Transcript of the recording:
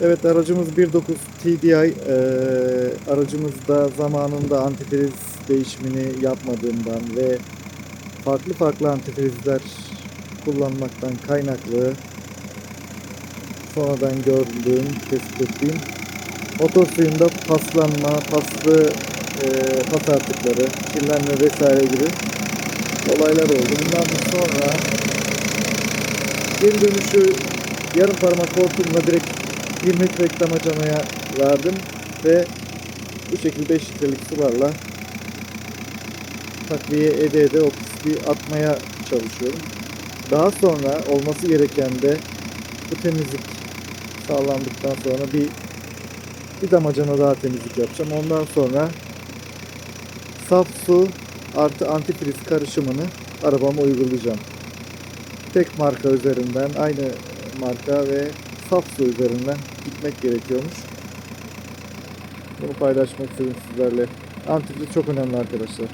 Evet aracımız 1.9 TDI. Ee, aracımızda zamanında antifriz değişimini yapmadığımdan ve farklı farklı antifrizler kullanmaktan kaynaklı sonradan gördüğüm, tespit ettiğim motor suyunda paslanma, paslı e, pas artıkları, kirlenme vesaire gibi olaylar oldu. Bundan sonra geri dönüşü yarım parmak hortumla direkt 20 litre damacanaya verdim ve bu şekilde 5 litrelik sularla takviye ede ede o pisliği atmaya çalışıyorum. Daha sonra olması gereken de bu temizlik sağlandıktan sonra bir bir damacana daha temizlik yapacağım. Ondan sonra saf su artı antifriz karışımını arabama uygulayacağım. Tek marka üzerinden aynı marka ve saf su üzerinden gitmek gerekiyormuş. Bunu paylaşmak istedim sizlerle. Antifriz çok önemli arkadaşlar.